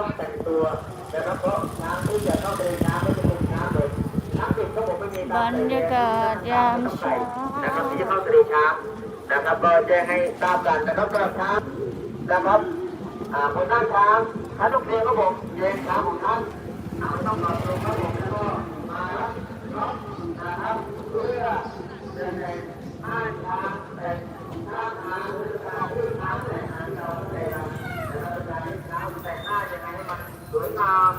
ต้องแต่งตัวนะครับเพราะช้างที่จะเข้าไปในช้างไม่จะเป็นช้างเลยช้างติดเขาบอกไม่มีบรรยากาศยามเช้านะครับที่จะเข้าทะเลช้างนะครับก็แจ้งให้ทราบกันนะครับสำหรับช้างนะครับอ่าคนนั่งช้างท่านลูกเรือครับผมเรียนช้างของท่านอ่าไม่ต้องรอลงครับผมแล้วก็มารับรับนะครับเพื่อเดินในห้างช้างแต่ช้างช้างหรือการที่ช้างแต่งงานเราแต่งนะครับการที่ช้างแต่งหน้ายังไงให้มันสวยงาม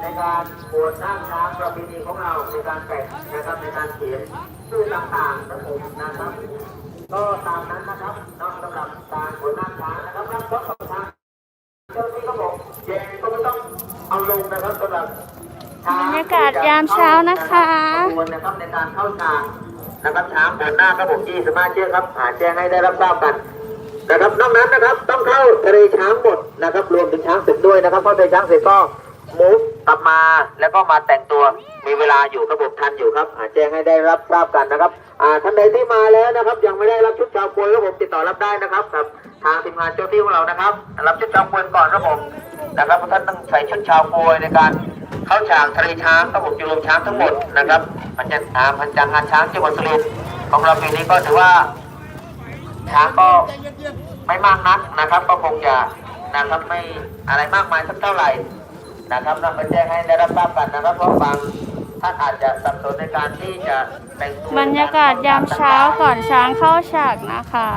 ใน การบวชนั่งช้างประเพณีของเราในการแต่งนะครับในการเขียนชื่อต่างๆทั้งหมนะครับ ก็ตามนั้นนะครับนอกสำหรับการบวชนั่งช้างนะครับรับรถของช้างเจ้าที่ก็บอกแยงก็ไม่ต้องเอาลงนะครับสำหรับช้งบรรยากาศยามเช้านะคะขบวนนะครับในการเข้าฉากนะครับช้างบนหน้าครับผมที่สามารถเชื่อครับหาแจ้งให้ได้รับทราบกันนะครับนอกนั้นนะครับต้องเข้าทะเลช้างหมดนะครับ รวมถึงช้างศึกด้วยนะครับเข้าทะเลช้างเสร็จก็ มุฟกลับมาแล้วก็มาแต่งตัวมีเวลาอยู่ครับผมทันอยู่ครับแจ้งให้ได้รับทราบกันนะครับท่านใดที่มาแล้วนะครับ ยังไม่ได้รับชุดชาวโกยครับผมติดต่อรับได้นะครับกับทางทีมงานเจ้าที่ของเรานะครับ รับชุดชาวโกยก่อนครับผมนะครับท่านต้องใส่ชุดชาวโกยในการเข้าฉากทะเลช้างครับผมจะรวมช้างทั้งหมดนะครับพันจันทร์พันจังงานช้างจังหวัดสุรินทร์ของเราปีนี้ก็ถือว่าช้างก็ไม่มากนักนะครับ ก็คงจะนะครับไม่อะไรมากมายสักเท่าไหร่ นะครับนำไปแจ้งให้ได้รับทราบกันนะครับเพราะบางท่านอาจจะสับสนในการที่จะแต่งตัวบรรยากาศยามเช้าก่อนช้างเข้าฉากนะคะ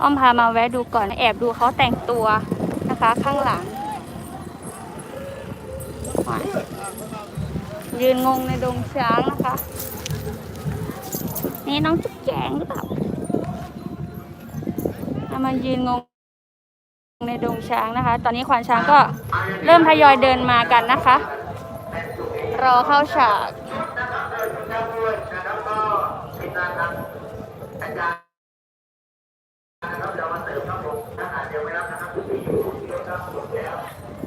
อ้อมพามาแวะดูก่อนแอบดูเขาแต่งตัวนะคะข้างหลัง ยืนงงในดงช้างนะคะ นี่น้องจุ๊บแจงหรือเปล่ามายืนงง ในดงช้างนะคะ ตอนนี้ควานช้างก็เริ่มทยอยเดินมากันนะคะ รอเข้าฉากนะครับเดินเจ้าด้วยนะครับก็ทีมงานทางอาจารย์นะครับเดี๋ยวมาเสริมครับผมถ้าอาจจะไม่รับนะครับที่อยู่ที่รถครับหมดแล้ว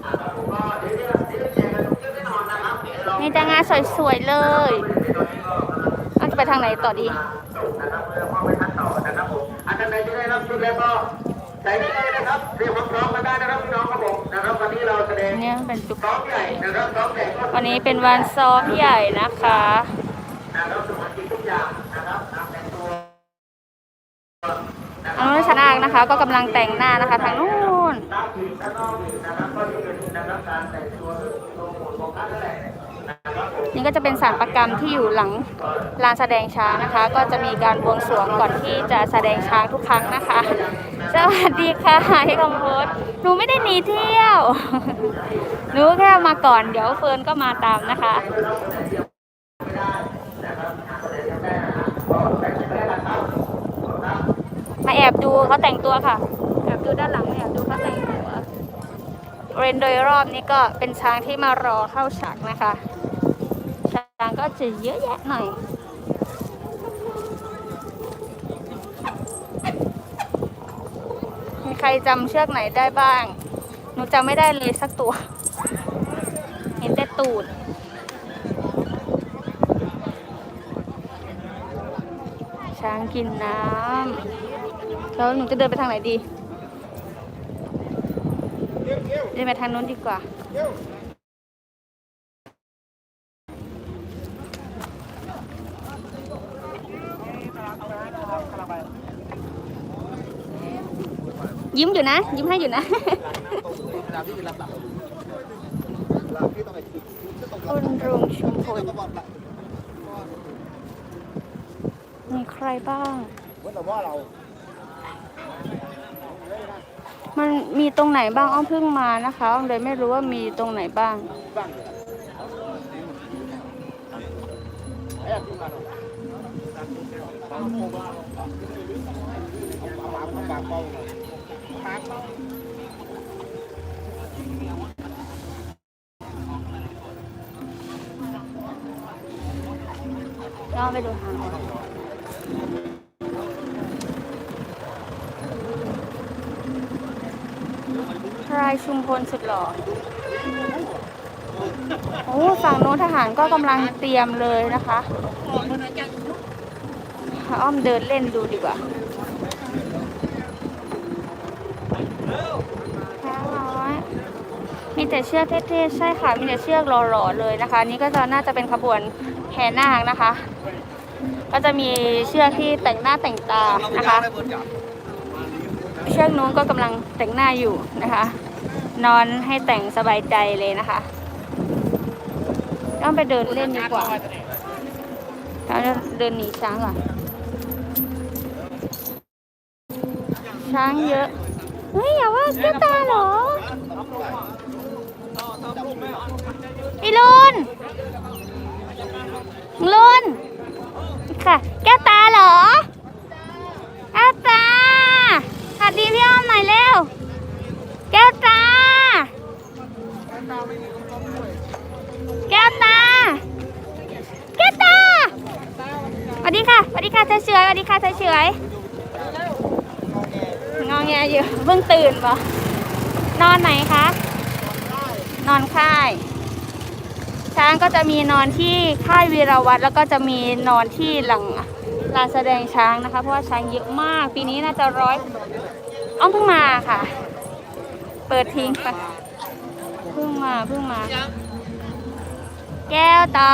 อ่าครับผมก็เดี๋ยวเดี๋ยวเดี๋ยวแจะงานสวยๆเลยเราจะไปทางไหนต่อดีนะครับเพื่อมอบให้ท่านต่อนะครับผมอันใดที่ได้รับชุดแล้วก็ ส่ได้เลยนะครับเตรียมความพร้อมกันได้นะครับพี่น้องครับผมนะครับวันนี้เราแสดงเนี่ยเป็นจุกซ้อมใหญ่นะครับซ้อมใหญ่ก็วันนี้เป็นวันซ้อมใหญ่นะคะนะครับสมาชิกทุกอย่างนะครับตามแต่งตัวทางนู้นชนาคนะคะ ก็กำลังแต่งหน้านะคะ ทางนู้น นี่ก็จะเป็นสารประกรรมที่อยู่หลังลานแสดงช้างนะคะ ก็จะมีการบวงสรวงก่อนที่จะแสดงช้างทุกครั้งนะคะ สวัสดีค่ะพี่คำพูดหนูไม่ได้หนีเที่ยวหนูแค่มาก่อนเดี๋ยวเฟิร์นก็มาตามนะคะมาแอบดูเขาแต่งตัวค่ะ แอบดูด้านหลังแอบดูเขาแต่งตัวเรนโดยรอบนี้ก็เป็นช้างที่มารอเข้าฉากนะคะ จะเยอะแยะหน่อยมีใครจำเชือกไหนได้บ้าง หนูจำไม่ได้เลยสักตัว เห็นแต่ตูดช้างกินน้ำแล้วหนูจะเดินไปทางไหนดี เดินไปทางนู้นดีกว่า ยิ้มอยู่นะ ยิ้มให้อยู่นะคุณรุงชุมพลมีใครบ้าง มันมีตรงไหนบ้างอ้อมเพิ่งมานะคะอ้อมเลยไม่รู้ว่ามีตรงไหนบ้าง ก็ไปดูทางก่อนพรายชุมพลสุดหล่อ โอ้ฝั่งโน้นทหารก็กำลังเตรียมเลยนะคะอ้อมเดินเล่นดูดีกว่าช้างน้อย มีแต่เชือกเท่ๆใช่ค่ะ มีแต่เชือกหล่อๆเลยนะคะ นี่ก็จะน่าจะเป็นขบวนแห่นาคนะคะ ก็จะมีเชือกที่แต่งหน้าแต่งตานะคะ เชือกนู้นก็กำลังแต่งหน้าอยู่นะคะ นอนให้แต่งสบายใจเลยนะคะ ต้องไปเดินเล่นดีกว่าเราจะเดินหนีช้างก่อนช้างเยอะ เฮ้ยอย่าว่าแก้ตาเหรอ อีลุนลุนค่ะ แก้วตาเหรอแก้วตาสวัสดีพี่อ้อมหน่อยเร็ว แก้วตา แก้วตา แก้วตาสวัสดีค่ะสวัสดีค่ะเฉยเฉยสวัสดีค่ะเฉยเฉยงองแงอยู่เพิ่งตื่นปะนอนไหนคะ นอนค่าย ช้างก็จะมีนอนที่ค่ายวีรวัตรแล้วก็จะมีนอนที่หลังลานแสดงช้างนะคะ เพราะว่าช้างเยอะมาก ปีนี้น่าจะร้อยอ้อมเพิ่งมาค่ะ เปิดทิ้งไปเพิ่งมาเพิ่งมา แก้วตา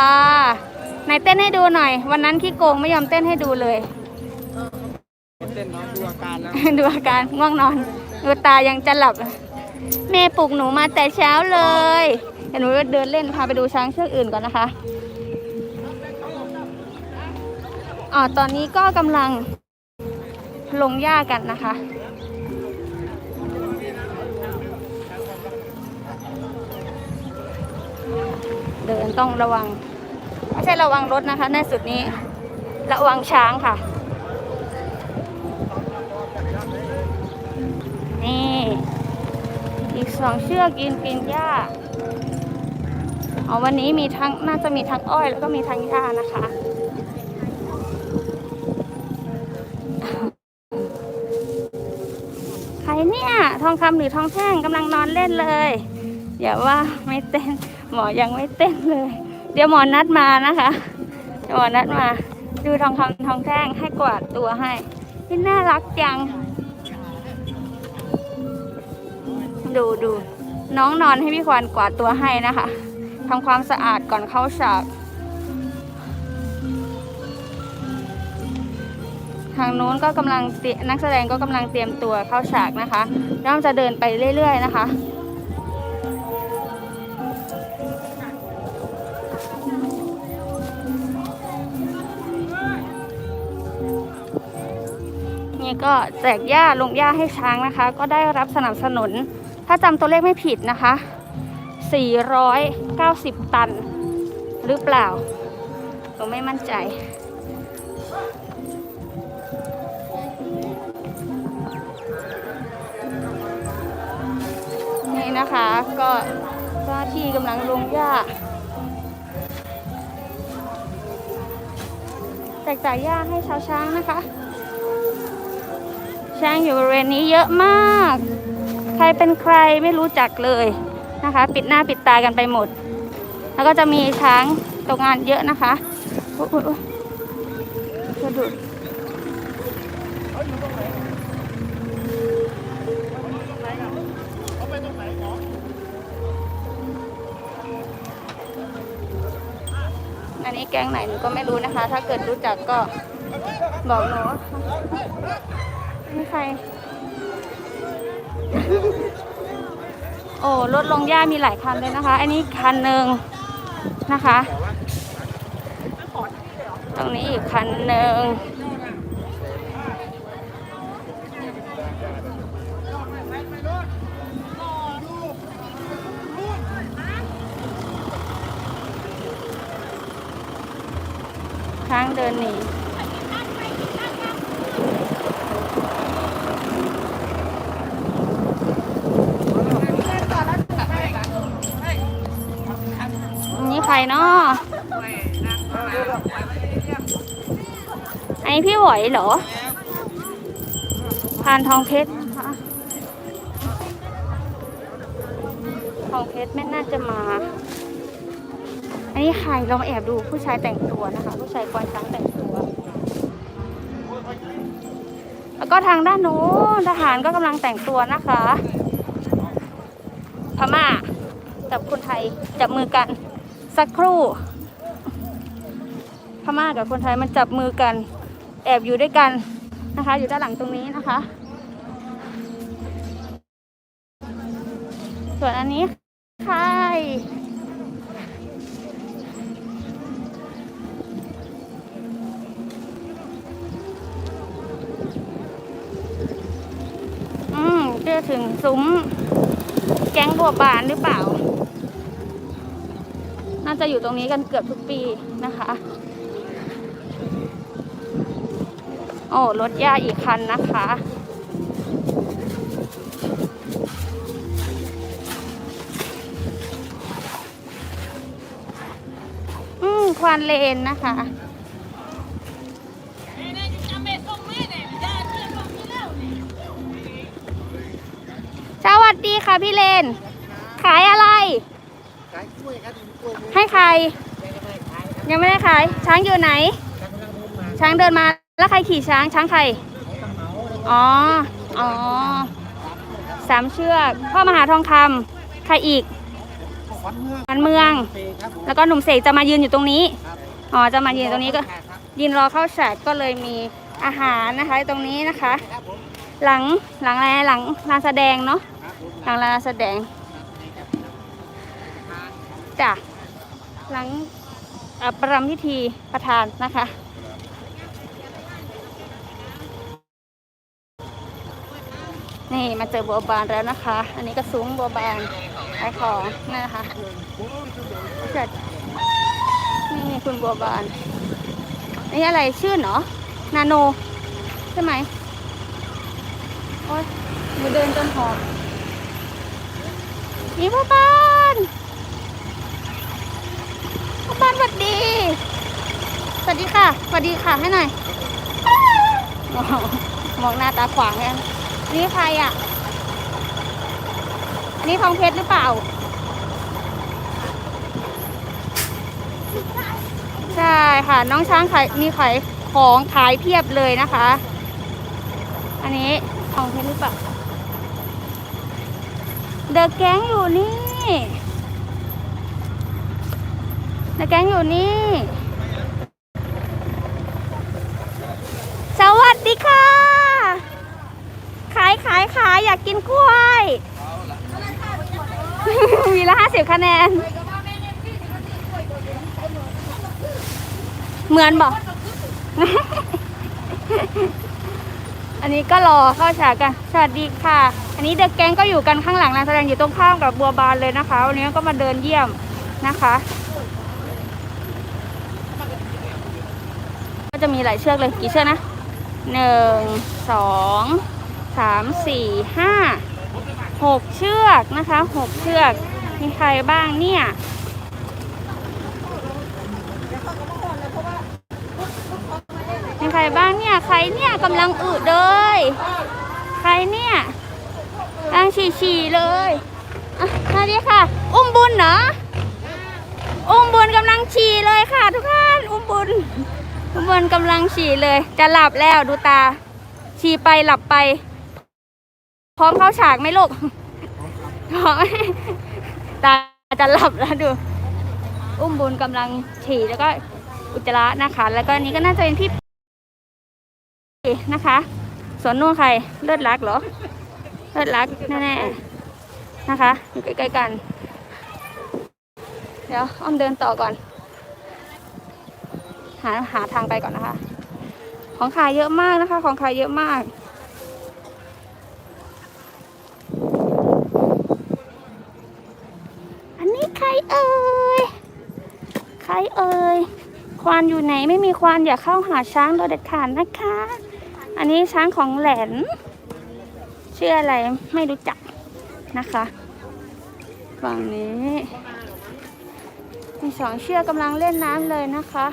ไหนเต้นให้ดูหน่อย วันนั้นขี้โกงไม่ยอมเต้นให้ดูเลยเต้นเนาะดูอาการแล้วดูอาการง่วงนอนดูตายังจะหลับแม่ปลุกหนูมาแต่เช้าเลย เดี๋ยวหนูเดินเล่นพาไปดูช้างเชือกอื่นก่อนนะคะอ๋อตอนนี้ก็กำลังลงหญ้ากันนะคะ เดินต้องระวัง ไม่ใช่ระวังรถนะคะในสุดนี้ ระวังช้างค่ะ นี่ อีกสองเชือกกินกินหญ้า อ๋อวันนี้มีทั้งน่าจะมีทั้งอ้อยแล้วก็มีทั้งหญ้านะคะ ใครเนี่ย ทองคำหรือทองแท่งกำลังนอนเล่นเลยอย่าว่าไม่เต้น หมอยังไม่เต้นเลย เดี๋ยวหมอนัดมานะคะหมอนัดมา ดูทองคำทองแท่งให้กวาดตัวให้ที่น่ารักจัง ดูดูน้องนอนให้พี่ควานกวาดตัวให้นะคะ ทำความสะอาดก่อนเข้าฉาก ทางนู้นก็กำลังนักแสดงก็กำลังเตรียมตัวเข้าฉากนะคะน้องจะเดินไปเรื่อย ๆ นะคะนี่ก็แจกหญ้าลงหญ้าให้ช้างนะคะ ก็ได้รับสนับสนุน ถ้าจำตัวเลขไม่ผิดนะคะ 90 ตัน หรือเปล่าหนูไม่มั่นใจนี่นะคะก็เจ้าหน้าที่กำลังลงหญ้าแจกจ่ายหญ้าให้ชาวช้างนะคะ ช้างอยู่บริเวณนี้เยอะมาก ใครเป็นใครไม่รู้จักเลยนะคะ ปิดหน้าปิดตากันไปหมด แล้วก็จะมีช้างตกงานเยอะนะคะอุ๊ยอุ๊ยอุ๊ยสะดุดอันนี้แกงไหนหนูก็ไม่รู้นะคะ ถ้าเกิดรู้จักก็บอกหนูนี่ใคร โอ้รถลงหญ้ามีหลายคันเลยนะคะ อันนี้คันหนึ่ง นะคะ ตรงนี้อีกคันหนึ่งช้างเดินหนี พี่หวยเหรอพานทองเพชรนะคะทองเพชรไม่น่าจะมา อันนี้ใครลองแอบดูผู้ชายแต่งตัวนะคะ ผู้ชายควานช้างแต่งตัว แล้วก็ทางด้านโน้นทหารก็กำลังแต่งตัวนะคะพม่ากับคนไทยจับมือกันสักครู่พม่ากับคนไทยมันจับมือกัน แอบอยู่ด้วยกันนะคะ อยู่ด้านหลังตรงนี้นะคะ ส่วนอันนี้ใครอืมจะถึงซุ้มแก๊งบัวบานหรือเปล่า น่าจะอยู่ตรงนี้กันเกือบทุกปีนะคะ โอ้รถย่าอีกคันนะคะ อืมควานเลนนะคะสวัสดีค่ะพี่เลน ขายอะไร ขายกล้วยครับกล้วยให้ใคร ยังไม่ได้ขาย ช้างอยู่ไหน ช้างเดินมา แล้วใครขี่ช้างช้างใคร อ๋อ อ๋อ สามเชือก พ่อมหาทองคำใครอีกขวัญเมืองมันเมือง แล้วก็หนุ่มเสกจะมายืนอยู่ตรงนี้ อ๋อ จะมายืนตรงนี้ก็ยืนรอเข้าฉากก็เลยมีอาหารนะคะตรงนี้นะคะ หลังหลังอะไรหลังลานแสดงเนาะ หลังลานแสดงจ้ะหลังอะประรำพิธีประธานนะคะ นี่มาเจอบัวบานแล้วนะคะ อันนี้ก็ซุ้มบัวบานขายของนี่นะคะเสร็จนี่คุณบัวบานนี่อะไรชื่อเนาะนาโน ใช่ไหมโอ้ยมือเดินจนหอบนี่บัวบานบัวบานสวัสดี สวัสดีค่ะ สวัสดีค่ะให้หน่อย มองหน้าตาขวางเลย นี่ใครอะอันนี้ทองเพชรหรือเปล่า ใช่ค่ะ น้องช้างขายมีขายของขายเพียบเลยนะคะ อันนี้ทองเพชรหรือเปล่า เดอะแก๊งอยู่นี่ เดอะแก๊งอยู่นี่ สวัสดีค่ะ ขายขายขาย อยากกินกล้วยวีละห้าสิบคะแนน เหมือนบอก อันนี้ก็รอเข้าฉากกัน สวัสดีค่ะ อันนี้เด็กแก๊งก็อยู่กันข้างหลังลานแสดงอยู่ตรงข้ามกับบัวบานเลยนะคะ วันนี้ก็มาเดินเยี่ยมนะคะ ก็จะมีหลายเชือกเลยกี่เชือกนะหนึ่งสอง สามสี่ห้าหกเชือกนะคะหกเชือกมีใครบ้างเนี่ยมีใครบ้างเนี่ยใครเนี่ยกำลังอึเลย ใครเนี่ยกำลังฉี่ๆเลยอะสวัสดีค่ะ อุ้มบุญเหรออุ้มบุญกำลังฉี่เลยค่ะ ทุกท่านอุ้มบุญอุ้มบุญกำลังฉี่เลย จะหลับแล้วดูตาฉี่ไปหลับไป พร้อมเข้าฉากไหมลูกพร้อมไหมตาจะหลับแล้วดู อุ้มบุญกำลังฉี่แล้วก็อุจจาระนะคะ แล้วก็อันนี้ก็น่าจะเป็นพี่นะคะ ส่วนนู่นใครเลือดรักเหรอ เลือดรักแน่ๆนะคะอยู่ใกล้ๆกัน เดี๋ยวอ้อมเดินต่อก่อน หาหาทางไปก่อนนะคะ ของขายเยอะมากนะคะ ของขายเยอะมาก อันนี้ใครเอ่ย ใครเอ่ยควานอยู่ไหนไม่มีควานอย่าเข้าหาช้างโดยเด็ดขาดนะคะ อันนี้ช้างของแหลนชื่ออะไรไม่รู้จักนะคะฝั่งนี้มีสองเชือกกำลังเล่นน้ำเลยนะคะ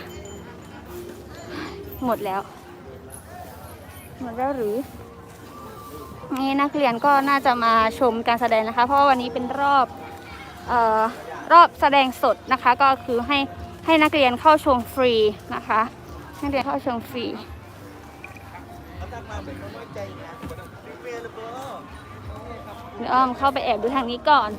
หมดแล้ว หมดแล้วหรือนี่นักเรียนก็น่าจะมาชมการแสดงนะคะ เพราะว่าวันนี้เป็นรอบออรอบแสดงสดนะคะ ก็คือให้ ให้นักเรียนเข้าชมฟรีนะคะ นักเรียนเข้าชมฟรีเดี๋ยวอ้อมเข้าไปแอบดูทางนี้ก่อน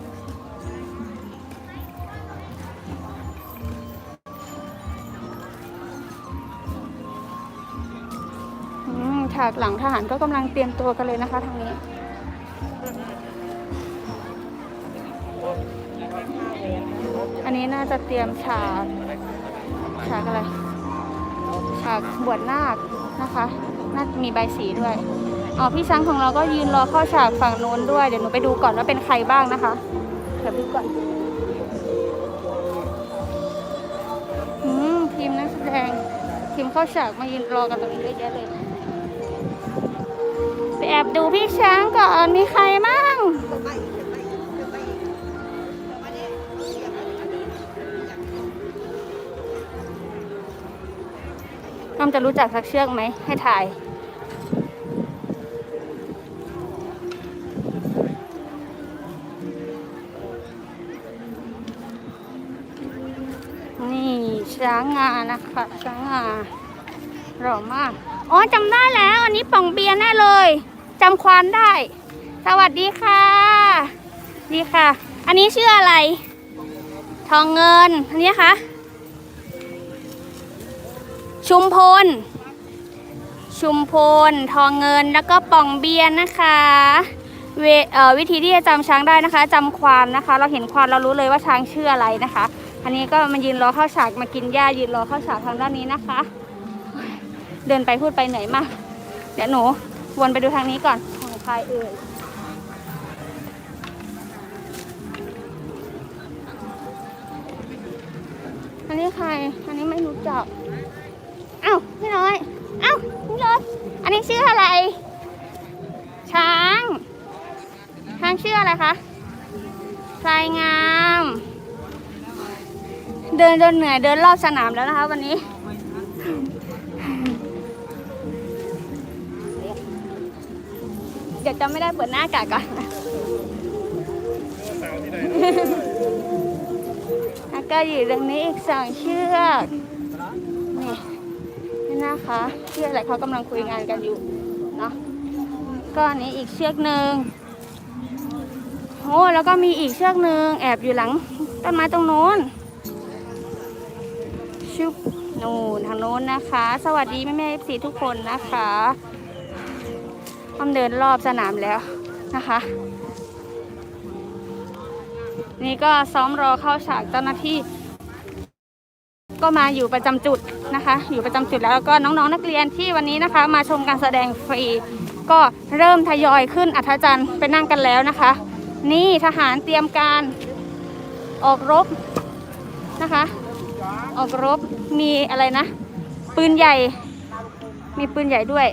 ฉากหลังทหารก็กำลังเตรียมตัวกันเลยนะคะทางนี้ อันนี้น่าจะเตรียมฉากฉากอะไรฉากบวชนาคนะคะ น่าจะมีใบสีด้วย อ๋อพี่ช้างของเราก็ยืนรอเข้าฉากฝั่งโน้นด้วย เดี๋ยวหนูไปดูก่อนว่าเป็นใครบ้างนะคะเดี๋ยวดูก่อนอืมทีมนักแสดงทีมเข้าฉากมายืนรอกันตรงนี้เยอะแยะเลย ไปแอบดูพี่ช้างก่อนมีใครมั่ง น้อมจะรู้จักสักเชือกไหม ให้ถ่าย นี่ช้างงานะคะช้างงาหล่อมาก อ๋อจำได้แล้ว อันนี้ป่องเบียร์แน่เลยจำควานได้ สวัสดีค่ะ ดีค่ะ อันนี้ชื่ออะไร ทองเงิน อันนี้คะ ชุมพล ชุมพล ทองเงินแล้วก็ป่องเบียร์นะคะเวเอ่อวิธีที่จะจำช้างได้นะคะจำควานนะคะ เราเห็นควานเรารู้เลยว่าช้างชื่ออะไรนะคะ อันนี้ก็มายืนรอเข้าฉากมากินหญ้ายืนรอเข้าฉากทางด้านนี้นะคะ เดินไปพูดไปเหนื่อยมาก เดี๋ยวหนูวนไปดูทางนี้ก่อนของใครเอ่ยอันนี้ใคร อันนี้ไม่รู้จัก เอ้าพี่น้อย เอ้าพี่รถอันนี้ชื่ออะไร ช้าง ช้างชื่ออะไรคะพลายงาม เดินจนเหนื่อยเดินรอบสนามแล้วนะคะ วันนี้ เดี๋ยวจะไม่ได้เปิดหน้ากากก่อนแล้วก็อยู่ตรงนี้อีกสองเชือกนี่ นะคะเชือกอะไรเขากำลังคุยงานกันอยู่เนาะก็อันนี้อีกเชือกหนึ่งโอ้แล้วก็มีอีกเชือกหนึ่งแอบอยู่หลังต้นไม้ตรงโน้นชุบนูนทางโน้นนะคะ สวัสดีแม่แม่เอฟซีทุกคนนะคะทำเดินรอบสนามแล้วนะคะ นี่ก็ซ้อมรอเข้าฉากเจ้าหน้าที่ ก็มาอยู่ประจำจุด นะคะ อยู่ประจำจุดแล้วก็น้องๆนักเรียนที่วันนี้นะคะ มาชมการแสดงฟรี ก็เริ่มทยอยขึ้นอัธจันทร์ไปนั่งกันแล้วนะคะ นี่ทหารเตรียมการออกรบนะคะ ออกรบมีอะไรนะ ปืนใหญ่ มีปืนใหญ่ด้วย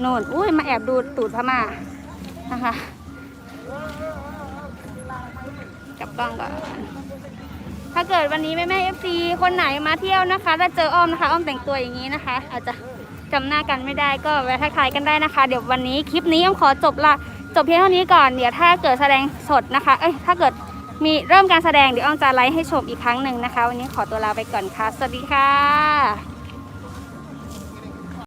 โน่นอุ้ยมาแอบดูตูดพม่านะคะ กับกล้องก่อน ถ้าเกิดวันนี้แม่แม่เอฟซีคนไหนมาเที่ยวนะคะถ้าเจออ้อมนะคะ อ้อมแต่งตัวอย่างนี้นะคะ อาจจะจำหน้ากันไม่ได้ก็แวะทักทายกันได้นะคะ เดี๋ยววันนี้คลิปนี้อ้อมขอจบละจบเพียงเท่านี้ก่อนเดี๋ยวถ้าเกิดแสดงสดนะคะ เอ้ยถ้าเกิดมีเริ่มการแสดงเดี๋ยวอ้อมจะไลฟ์ให้ชมอีกครั้งหนึ่งนะคะ วันนี้ขอตัวลาไปก่อนค่ะ สวัสดีค่ะ